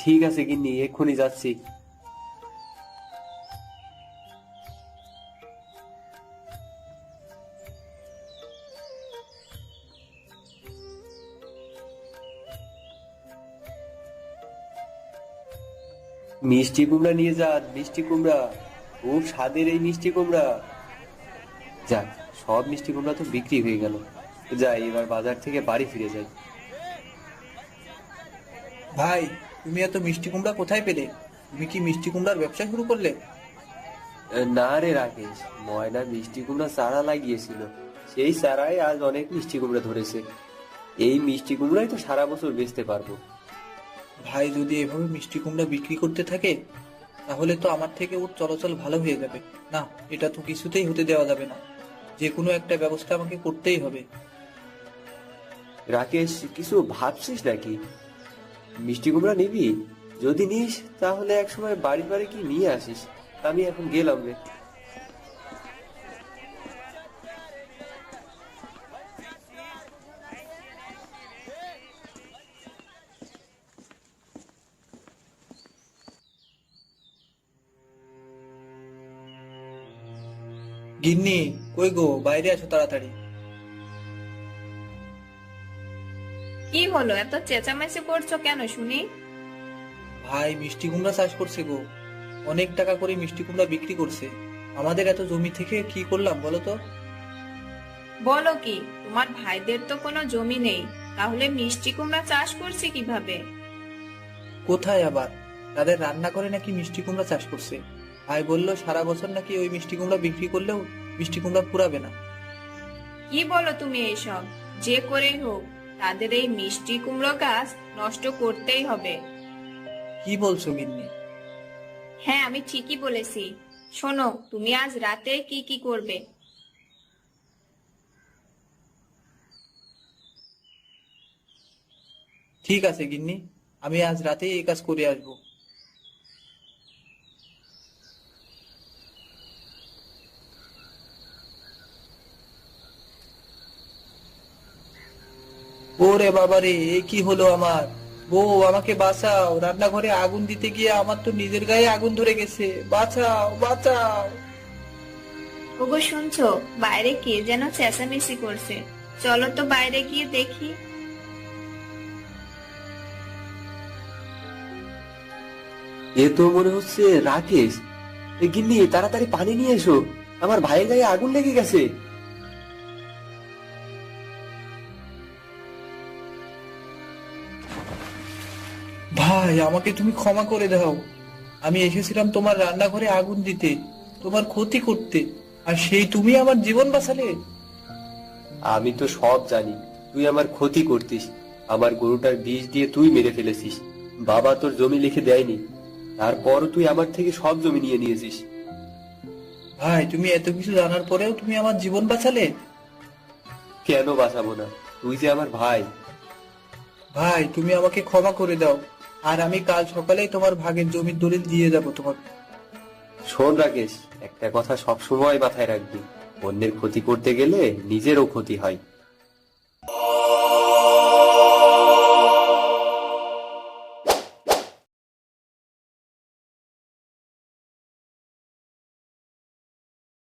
ঠিক আছে গিন্নি, এক্ষুনি যাচ্ছি। মিষ্টি কুমড়া নিয়ে যান, মিষ্টি কুমড়া। খুব স্বাদের এই মিষ্টি কুমড়া। যাক, সব মিষ্টি কুমড়া তো বিক্রি হয়ে গেল। যাই, এবার বাজার থেকে বাড়ি ফিরে যাই। ভাই তুমি এত মিষ্টি কুমড়া কোথায় পেলে? তুমি কি মিষ্টি কুমড়ার ব্যবসা শুরু করলে? না রে রাকেশ ময়না মিষ্টি কুমড়া চারা লাগিয়েছিল। সেই চারায় আজ অনেক মিষ্টি কুমড়া ধরেছে। এই মিষ্টি কুমড়াই তো সারা বছর বেচতে পারব। ভাই যদি এভাবে মিষ্টি কুমড়া বিক্রি করতে থাকে তাহলে তো আমার থেকে ওর চলাচল ভালো হয়ে যাবে। না এটা তো কিছুতেই হতে দেওয়া যাবে না। যে কোনো একটা ব্যবস্থা আমাকে করতেই হবে। রাকেশ কিছু ভাবছিস নাকি? মিষ্টি কুমড়া নিবি? যদি নিস, তাহলে একসময় বাড়ি বাড়ি কি নিয়ে আসিস। আমি এখন গেলাম রে। গিন্নি, কই গো? বাইরে আছো তাড়াতাড়ি। কি হলো? এত চেঁচামেচি করছ কেন শুনি? ভাই মিষ্টি কুমড়া চাষ করছে গো। অনেক টাকা করে মিষ্টি কুমড়া বিক্রি করছে। আমাদের এত জমি থেকে কি করলাম বলো তো? বলো কি তোমার ভাইদের তো কোনো জমি নেই। তাহলে মিষ্টি কুমড়া চাষ করছে কীভাবে? কোথায় আবার? তাদের রান্না করে নাকি মিষ্টি কুমড়া চাষ করছে? ভাই বলল সারা বছর নাকি ওই মিষ্টি কুমড়া বিক্রি করলেও মিষ্টি কুমড়া পুরাবে না। কি বলো তুমি এসব? যে করেই হোক। তাদের এই মিষ্টি কুমড়ো গাছ নষ্ট করতেই হবে। কি বলছো গিন্নি? হ্যাঁ আমি ঠিকই বলেছি। শোনো তুমি আজ রাতে কি কি করবে? ঠিক আছে গিন্নি। আমি আজ রাতেই এই কাজ করে আসব। ওরে বাবারে এ কি হলো আমার? বউ আমাকে বাঁচাও। রান্নাঘরে আগুন দিতে গিয়ে আমার তো নিজের গায়ে আগুন ধরে গেছে। বাঁচাও বাঁচাও। ওগো শুনছো? বাইরে কে যেন চেঁচামেচি করছে। চলো তো বাইরে গিয়ে দেখি। এ তো মনে হচ্ছে রাকেশ। গিন্নি তাড়াতাড়ি পানি নিয়ে এসো। আমার ভাইয়ের গায়ে আগুন লেগে গেছে। ভাই আমাকে তুমি ক্ষমা করে দাও। আমি এসেছিলাম তোমার রান্নাঘরে আগুন দিতে তোমার ক্ষতি করতে। আর সেই তুমি আমার জীবন বাঁচালে। আমি তো সব জানি তুই আমার ক্ষতি করতিস। আমার গরুটার বিষ দিয়ে তুই মেরে ফেলেছিস। বাবা তোর জমি লিখে দেয়নি। তারপর তুই আমার থেকে সব জমি নিয়ে নিয়েছিস। ভাই তুমি এত কিছু জানার পরেও তুমি আমার জীবন বাঁচালে? কেন বাঁচাবো না? তুই যে আমার ভাই। ভাই তুমি আমাকে ক্ষমা করে দাও। আর আমি কাল সকালেই তোমার ভাগের জমির দলিল দিয়ে যাব তোমার শোন রাকেশ, একটা কথা সবসময় মাথায় রাখবি। অন্যের ক্ষতি করতে গেলে নিজেরও ক্ষতি হয়।